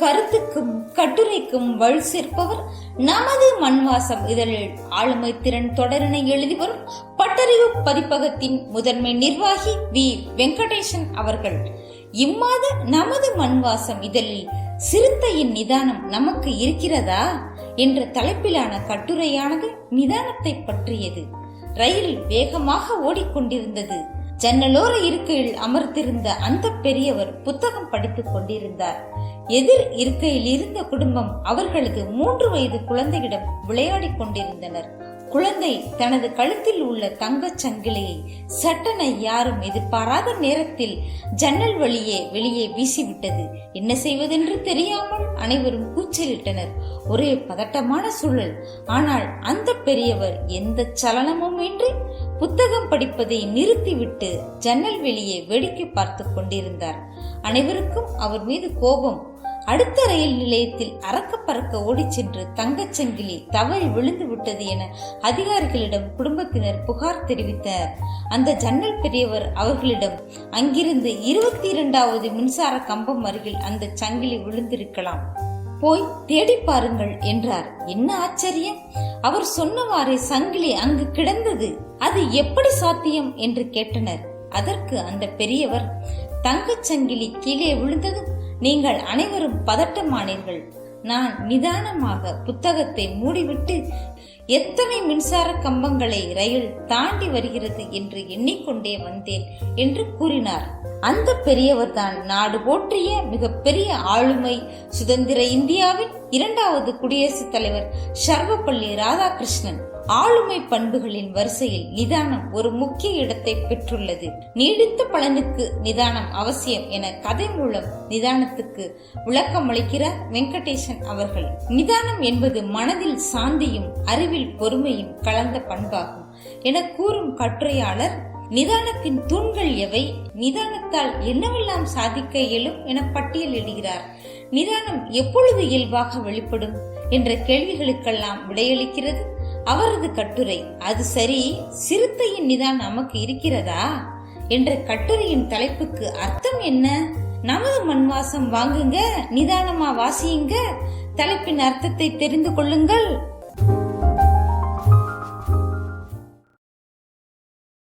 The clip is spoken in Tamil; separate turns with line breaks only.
கருத்துக்கும் கட்டுரைக்கும் வழி சேர்ப்பவர் நமது மண்வாசம். இதழில் ஆளுமை திறன் தொடரினை எழுதி வரும் பட்டறிவு பதிப்பகத்தின் முதன்மை நிர்வாகி வி. வெங்கடேசன் அவர்கள். இம்மாத நமது மண்வாசம் இதழில் சிறுத்தையின் நிதானம் நமக்கு இருக்கிறதா? என்ற தலைப்பிலான கட்டுரையானது நிதானத்தை பற்றியது. ரயில் வேகமாக ஓடிக்கொண்டிருந்தது. ஜன்னலோர இருக்கையில் அமர்ந்திருந்த அந்த பெரியவர் புத்தகம் படித்துக் கொண்டிருந்தார். எதிர் இருக்கையில் இருந்த குடும்பம் அவர்களது மூன்று வயது குழந்தையிடம் விளையாடிக் கொண்டிருந்தனர். குழந்தை தனது கழுத்தில் உள்ள தங்கச் சங்கிலியை சட்டனை யாரும் எதிர்பாராத நேரத்தில் ஜன்னல் வழியே வெளியே வீசிவிட்டது. என்ன செய்வதென்று தெரியாமல்? அனைவரும் கூச்சலிட்டனர். ஒரே பதட்டமான சூழல். ஆனால் அந்த பெரியவர் எந்த சலனமும் இன்றி புத்தகம் படிப்பதை நிறுத்திவிட்டு ஜன்னல் வெளியே வேடிக்கை பார்த்து கொண்டிருந்தார். அனைவருக்கும் அவர் மீது கோபம். அடுத்த ரயில் நிலையத்தில் அறக்க பறக்க ஓடிச் சென்று தங்கச் சங்கிலி தவறி விழுந்து விட்டது என அதிகாரிகளிடம் குடும்பத்தினர் புகார் தெரிவித்தனர். அந்த ஜன்னல் பெரியவர் அவர்களிடம் அங்கிருந்து இருபத்தி இரண்டாவது மின்சார கம்பம் அருகில் அந்த சங்கிலி விழுந்திருக்கலாம். போய் தேடி பாருங்கள் என்றார். என்ன ஆச்சரியம்? அவர் சொன்னவாறே சங்கிலி அங்கு கிடந்தது. அது எப்படி சாத்தியம்? என்று கேட்டனர். அதற்கு அந்த பெரியவர் தங்கச் சங்கிலி கீழே விழுந்ததும் நீங்கள் அனைவரும் பதட்டமானீர்கள். நான் நிதானமாக புத்தகத்தை மூடிவிட்டு எத்தனை மின்சார கம்பங்களை ரயில் தாண்டி வருகிறது என்று எண்ணிக்கொண்டே வந்தேன் என்று கூறினார். அந்த பெரியவர் தான் நாடு போற்றிய மிகப்பெரிய ஆளுமை சுதந்திர இந்தியாவின் இரண்டாவது குடியரசுத் தலைவர் சர்வப்பள்ளி ராதாகிருஷ்ணன். ஆளுமை பண்புகளின் வரிசையில் நிதானம் ஒரு முக்கிய இடத்தை பெற்றுள்ளது. நீடித்த பலனுக்கு நிதானம் அவசியம் என கதை மூலம் நிதானத்துக்கு விளக்கம் அளிக்கிறார் வெங்கடேசன் அவர்கள். நிதானம் என்பது மனதில் சாந்தியும் அறிவில் பொறுமையும் கலந்த பண்பாகும் என கூறும் கட்டுரையாளர் நிதானத்தின் தூண்கள் எவை? நிதானத்தால் என்னவெல்லாம் சாதிக்க இயலும்? என பட்டியலிடுகிறார் நிதானம் எப்பொழுது இயல்பாக வெளிப்படும்? என்ற கேள்விகளுக்கெல்லாம் விடையளிக்கிறது அவரது கட்டுரை. அது சரி சிறுத்தையின் நிதானம் நமக்கு இருக்கிறதா? என்ற கட்டுரையின் தலைப்புக்கு அர்த்தம் என்ன? நமது மண்வாசம் வாங்குங்க நிதானமா வாசியுங்க. தலைப்பின் அர்த்தத்தை தெரிந்து கொள்ளுங்கள்.